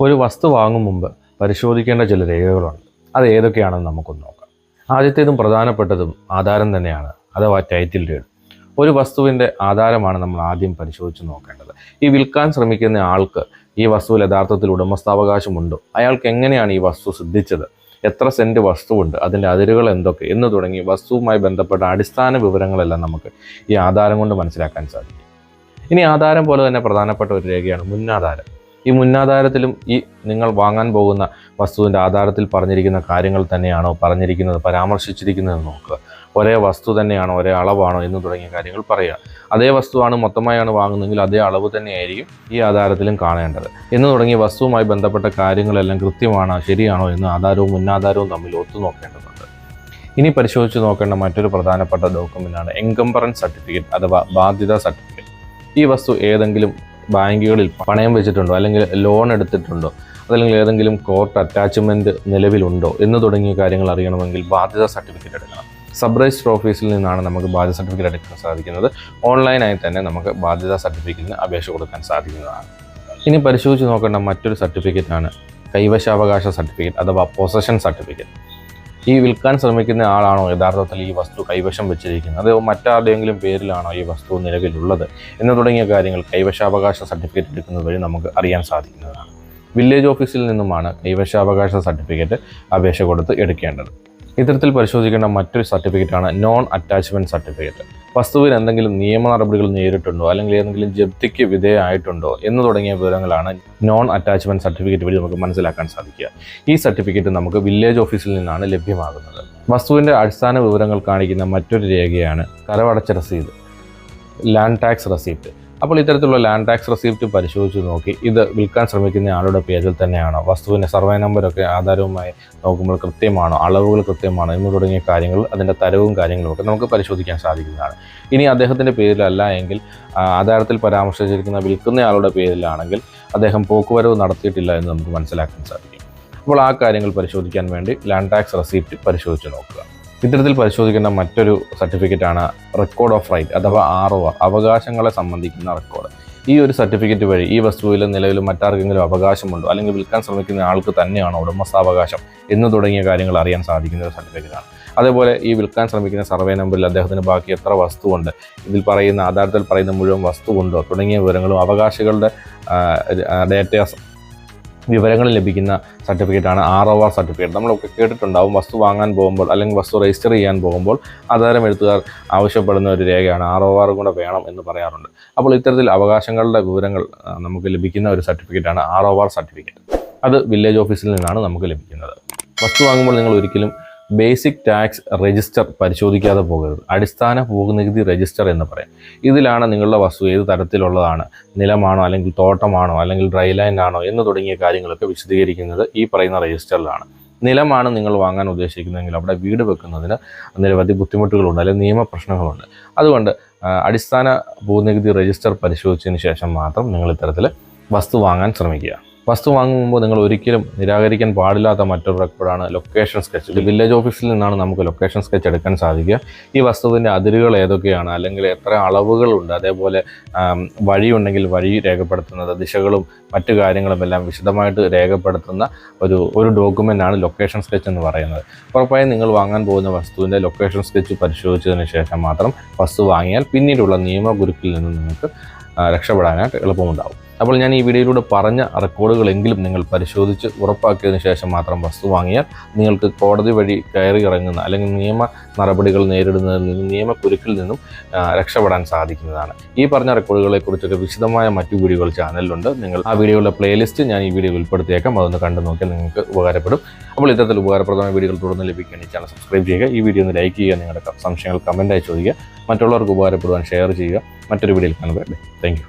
ഒരു വസ്തു വാങ്ങും മുമ്പ് പരിശോധിക്കേണ്ട ചില രേഖകളുണ്ട്. അത് ഏതൊക്കെയാണെന്ന് നമുക്കൊന്ന് നോക്കാം. ആദ്യത്തേതും പ്രധാനപ്പെട്ടതും ആധാരം തന്നെയാണ് അഥവാ ടൈറ്റിൽ ഡീഡ് ഒരു വസ്തുവിന്റെ ആധാരമാണ് നമ്മൾ ആദ്യം പരിശോധിച്ച് നോക്കേണ്ടത്. ഈ വിൽക്കാൻ ശ്രമിക്കുന്ന ആൾക്ക് ഈ വസ്തുവിൽ യഥാർത്ഥത്തിൽ ഉടമസ്ഥാവകാശമുണ്ടോ? അയാൾക്ക് എങ്ങനെയാണ് ഈ വസ്തു സിദ്ധിച്ചത്? എത്ര സെന്റ് വസ്തുവുണ്ട്? അതിന്റെ അതിരുകൾ എന്തൊക്കെ? എന്ന് തുടങ്ങി വസ്തുവുമായി ബന്ധപ്പെട്ട അടിസ്ഥാന വിവരങ്ങളെല്ലാം നമുക്ക് ഈ ആധാരം കൊണ്ട് മനസ്സിലാക്കാൻ സാധിക്കും. ഇനി ആധാരം പോലെ തന്നെ പ്രധാനപ്പെട്ട ഒരു രേഖയാണ് മുന്നാധാരം. ഈ മുന്നാധാരത്തിലും ഈ നിങ്ങൾ വാങ്ങാൻ പോകുന്ന വസ്തുവിന്റെ ആധാരത്തിൽ പറഞ്ഞിരിക്കുന്ന കാര്യങ്ങൾ തന്നെയാണോ പറഞ്ഞിരിക്കുന്നത് പരാമർശിച്ചിരിക്കുന്നത് നോക്കുക. ഒരേ വസ്തു തന്നെയാണോ ഒരേ അളവാണോ എന്ന് തുടങ്ങിയ കാര്യങ്ങൾ പറയുക. അതേ വസ്തുവാണ് മൊത്തമായാണ് വാങ്ങുന്നതെങ്കിൽ അതേ അളവ് തന്നെയായിരിക്കും ഈ ആധാരത്തിലും കാണേണ്ടത്. എന്ന് തുടങ്ങിയ വസ്തുവുമായി ബന്ധപ്പെട്ട കാര്യങ്ങളെല്ലാം കൃത്യമാണോ ശരിയാണോ എന്ന് ആധാരവും മുന്നാധാരവും തമ്മിൽ ഒത്തു നോക്കേണ്ടതുണ്ട്. ഇനി പരിശോധിച്ച് നോക്കേണ്ട മറ്റൊരു പ്രധാനപ്പെട്ട ഡോക്യുമെന്റാണ് എൻകംബറൻസ് സർട്ടിഫിക്കറ്റ് അഥവാ ബാധ്യതാ സർട്ടിഫിക്കറ്റ്. ഈ വസ്തു ഏതെങ്കിലും ബാങ്കുകളിൽ പണയം വെച്ചിട്ടുണ്ടോ? അല്ലെങ്കിൽ ലോൺ എടുത്തിട്ടുണ്ടോ? അതല്ലെങ്കിൽ ഏതെങ്കിലും കോർട്ട് അറ്റാച്ച്മെന്റ് നിലവിലുണ്ടോ? എന്ന് തുടങ്ങിയ കാര്യങ്ങൾ അറിയണമെങ്കിൽ ബാധ്യത സർട്ടിഫിക്കറ്റ് എടുക്കണം. സബ് രജിസ്റ്റർ ഓഫീസിൽ നിന്നാണ് നമുക്ക് ബാധ്യത സർട്ടിഫിക്കറ്റ് എടുക്കാൻ സാധിക്കുന്നത്. ഓൺലൈനായി തന്നെ നമുക്ക് ബാധ്യത സർട്ടിഫിക്കറ്റിന് അപേക്ഷ കൊടുക്കാൻ സാധിക്കുന്നതാണ്. ഇനി പരിശോധിച്ച് നോക്കേണ്ട മറ്റൊരു സർട്ടിഫിക്കറ്റാണ് കൈവശാവകാശ സർട്ടിഫിക്കറ്റ് അഥവാ പൊസഷൻ സർട്ടിഫിക്കറ്റ്. ഈ വിൽക്കാൻ ശ്രമിക്കുന്ന ആളാണോ യഥാർത്ഥത്തിൽ ഈ വസ്തു കൈവശം വെച്ചിരിക്കുന്നത്? അതോ മറ്റാരുടെയെങ്കിലും പേരിലാണോ ഈ വസ്തു നിലവിലുള്ളത്? എന്ന് തുടങ്ങിയ കാര്യങ്ങൾ കൈവശാവകാശ സർട്ടിഫിക്കറ്റ് എടുക്കുന്നത് വഴി നമുക്ക് അറിയാൻ സാധിക്കുന്നതാണ്. വില്ലേജ് ഓഫീസിൽ നിന്നുമാണ് കൈവശാവകാശ സർട്ടിഫിക്കറ്റ് അപേക്ഷ കൊടുത്ത് എടുക്കേണ്ടത്. ഇത്തരത്തിൽ പരിശോധിക്കേണ്ട മറ്റൊരു സർട്ടിഫിക്കറ്റാണ് നോൺ അറ്റാച്ച്മെന്റ് സർട്ടിഫിക്കറ്റ് വസ്തുവിൽ എന്തെങ്കിലും നിയമ നടപടികൾ നേരിട്ടുണ്ടോ? അല്ലെങ്കിൽ ഏതെങ്കിലും ജപ്തിക്ക് വിധേയമായിട്ടുണ്ടോ? എന്ന് തുടങ്ങിയ വിവരങ്ങളാണ് നോൺ അറ്റാച്ച്മെന്റ് സർട്ടിഫിക്കറ്റ് വഴി നമുക്ക് മനസ്സിലാക്കാൻ സാധിക്കുക. ഈ സർട്ടിഫിക്കറ്റ് നമുക്ക് വില്ലേജ് ഓഫീസിൽ നിന്നാണ് ലഭ്യമാകുന്നത്. വസ്തുവിന്റെ അടിസ്ഥാന വിവരങ്ങൾ കാണിക്കുന്ന മറ്റൊരു രേഖയാണ് കരവടച്ച രസീത് ലാൻഡ് ടാക്സ് റെസീപ്റ്റ് അപ്പോൾ ഇത്തരത്തിലുള്ള ലാൻഡ് ടാക്സ് റെസീപ്റ്റ് പരിശോധിച്ച് നോക്കി. ഇത് വിൽക്കാൻ ശ്രമിക്കുന്ന ആളുടെ പേരിൽ തന്നെയാണോ. വസ്തുവിന്റെ സർവേ നമ്പരൊക്കെ ആധാരവുമായി നോക്കുമ്പോൾ കൃത്യമാണോ? അളവുകൾ കൃത്യമാണോ? എന്ന് തുടങ്ങിയ കാര്യങ്ങൾ അതിന്റെ തരവും കാര്യങ്ങളും ഒക്കെ നമുക്ക് പരിശോധിക്കാൻ സാധിക്കുന്നതാണ്. ഇനി അദ്ദേഹത്തിന്റെ പേരിലല്ല എങ്കിൽ ആധാരത്തിൽ പരാമർശിച്ചിരിക്കുന്ന വിൽക്കുന്ന ആളുടെ പേരിലാണെങ്കിൽ അദ്ദേഹം പോക്കുവരവ് നടത്തിയിട്ടില്ല എന്ന് നമുക്ക് മനസ്സിലാക്കാൻ സാധിക്കും. അപ്പോൾ ആ കാര്യങ്ങൾ പരിശോധിക്കാൻ വേണ്ടി ലാൻഡ് ടാക്സ് റെസീപ്റ്റ് പരിശോധിച്ച് നോക്കുക. ഇത്തരത്തിൽ പരിശോധിക്കേണ്ട മറ്റൊരു സർട്ടിഫിക്കറ്റാണ് റെക്കോർഡ് ഓഫ് റൈറ്റ് അഥവാ ആർ ഒ ആർ അവകാശങ്ങളെ സംബന്ധിക്കുന്ന റെക്കോർഡ് ഈ ഒരു സർട്ടിഫിക്കറ്റ് വഴി ഈ വസ്തുവിൽ നിലവിൽ മറ്റാർക്കെങ്കിലും അവകാശമുണ്ടോ? അല്ലെങ്കിൽ വിൽക്കാൻ ശ്രമിക്കുന്ന ആൾക്ക് തന്നെയാണോ ഉടമസ്ഥാവകാശം എന്ന് തുടങ്ങിയ കാര്യങ്ങൾ അറിയാൻ സാധിക്കുന്ന ഒരു സർട്ടിഫിക്കറ്റാണ് അതേപോലെ ഈ വിൽക്കാൻ ശ്രമിക്കുന്ന സർവേ നമ്പറിൽ അദ്ദേഹത്തിന് ബാക്കി എത്ര വസ്തുവുണ്ട് ഇതിൽ പറയുന്ന ആധാരത്തിൽ പറയുന്ന മുഴുവൻ വസ്തുവുണ്ടോ തുടങ്ങിയ വിവരങ്ങളും അവകാശികളുടെ ഡേറ്റാസ് വിവരങ്ങൾ ലഭിക്കുന്ന സർട്ടിഫിക്കറ്റാണ് ആർ ഒ ആർ സർട്ടിഫിക്കറ്റ്. നമ്മളൊക്കെ കേട്ടിട്ടുണ്ടാവും വസ്തു വാങ്ങാൻ പോകുമ്പോൾ അല്ലെങ്കിൽ വസ്തു രജിസ്റ്റർ ചെയ്യാൻ പോകുമ്പോൾ ആധാരം എഴുത്തുകാർ ആവശ്യപ്പെടുന്ന ഒരു രേഖയാണ് ആർ ഒ ആർ കൂടെ വേണം എന്ന് പറയാറുണ്ട്. അപ്പോൾ ഇത്തരത്തിൽ അവകാശങ്ങളുടെ വിവരങ്ങൾ നമുക്ക് ലഭിക്കുന്ന ഒരു സർട്ടിഫിക്കറ്റാണ് ആർ ഒ ആർ സർട്ടിഫിക്കറ്റ്. അത് വില്ലേജ് ഓഫീസിൽ നിന്നാണ് നമുക്ക് ലഭിക്കുന്നത്. വസ്തു വാങ്ങുമ്പോൾ നിങ്ങൾ ഒരിക്കലും ബേസിക് ടാക്സ് രജിസ്റ്റർ പരിശോധിക്കാതെ പോകരുത്. അടിസ്ഥാന ഭൂനികുതി രജിസ്റ്റർ എന്ന് പറയും. ഇതിലാണ് നിങ്ങളുടെ വസ്തു ഏത് തരത്തിലുള്ളതാണ്. നിലമാണോ അല്ലെങ്കിൽ തോട്ടമാണോ അല്ലെങ്കിൽ ഡ്രൈ ലാൻഡ് ആണോ എന്ന് തുടങ്ങിയ കാര്യങ്ങളൊക്കെ വിശദീകരിക്കുന്നത് ഈ പറയുന്ന രജിസ്റ്ററിലാണ് നിലമാണ് നിങ്ങൾ വാങ്ങാൻ ഉദ്ദേശിക്കുന്നതെങ്കിൽ അവിടെ വീട് വെക്കുന്നതിന് നിരവധി ബുദ്ധിമുട്ടുകളുണ്ട് അല്ലെങ്കിൽ നിയമപ്രശ്നങ്ങളുണ്ട് അതുകൊണ്ട് അടിസ്ഥാന ഭൂനികുതി രജിസ്റ്റർ പരിശോധിച്ചതിന് ശേഷം മാത്രം നിങ്ങൾ ഇത്തരത്തിൽ വസ്തു വാങ്ങാൻ ശ്രമിക്കുക. വസ്തു വാങ്ങുമ്പോൾ നിങ്ങൾ ഒരിക്കലും നിരാകരിക്കാൻ പാടില്ലാത്ത മറ്റൊരു റെക്കോർഡാണ് ലൊക്കേഷൻ സ്കെച്ച്. ഇത് വില്ലേജ് ഓഫീസിൽ നിന്നാണ് നമുക്ക് ലൊക്കേഷൻ സ്കെച്ച് എടുക്കാൻ സാധിക്കുക. ഈ വസ്തുവിന്റെ അതിരുകൾ ഏതൊക്കെയാണ്? അല്ലെങ്കിൽ എത്ര അളവുകളുണ്ട്? അതേപോലെ വഴിയുണ്ടെങ്കിൽ വഴി രേഖപ്പെടുത്തുന്നത് ദിശകളും മറ്റു കാര്യങ്ങളും എല്ലാം വിശദമായിട്ട് രേഖപ്പെടുത്തുന്ന ഒരു ഒരു ഡോക്യുമെന്റാണ് ലൊക്കേഷൻ സ്കെച്ച് എന്ന് പറയുന്നത്. ഉറപ്പായും നിങ്ങൾ വാങ്ങാൻ പോകുന്ന വസ്തുവിന്റെ ലൊക്കേഷൻ സ്കെച്ച് പരിശോധിച്ചതിന് ശേഷം മാത്രം വസ്തു വാങ്ങിയാൽ പിന്നീടുള്ള നിയമ ഗുരുക്കിൽ നിന്ന് നിങ്ങൾക്ക് രക്ഷപ്പെടാനായിട്ട് എളുപ്പമുണ്ടാവും. അപ്പോൾ ഞാൻ ഈ വീഡിയോയിലൂടെ പറഞ്ഞ റെക്കോർഡുകളെങ്കിലും നിങ്ങൾ പരിശോധിച്ച് ഉറപ്പാക്കിയതിന് ശേഷം മാത്രം വസ്തു വാങ്ങിയാൽ നിങ്ങൾക്ക് കോടതി വഴി കയറി ഇറങ്ങുന്ന അല്ലെങ്കിൽ നിയമ നടപടികൾ നേരിടുന്നതിൽ നിന്നും നിയമക്കുരുക്കിൽ നിന്നും രക്ഷപ്പെടാൻ സാധിക്കുന്നതാണ്. ഈ പറഞ്ഞ റെക്കോർഡുകളെ കുറിച്ചൊക്കെ വിശദമായ മറ്റു വീഡിയോകൾ ചാനലിലുണ്ട്. നിങ്ങൾ ആ വീഡിയോയുടെ പ്ലേലിസ്റ്റ് ഞാൻ ഈ വീഡിയോയിൽ ഉൾപ്പെടുത്തിയേക്കാം. അതൊന്ന് കണ്ടു നോക്കിയാൽ നിങ്ങൾക്ക് ഉപകാരപ്പെടും. അപ്പോൾ ഇത്തരത്തിൽ ഉപകാരപ്രദമായ വീഡിയോകൾ തുടർന്ന് ലഭിക്കാൻ ഈ ചാനൽ സബ്സ്ക്രൈബ് ചെയ്യുക. ഈ വീഡിയോ ഒന്ന് ലൈക്ക് ചെയ്യുക നിങ്ങളുടെ സംശയങ്ങൾ കമന്റായി ചോദിക്കുക. മറ്റുള്ളവർക്ക് ഉപകാരപ്പെടുവാൻ ഷെയർ ചെയ്യുക. മറ്റൊരു വീഡിയോയിൽ കാണുക താങ്ക്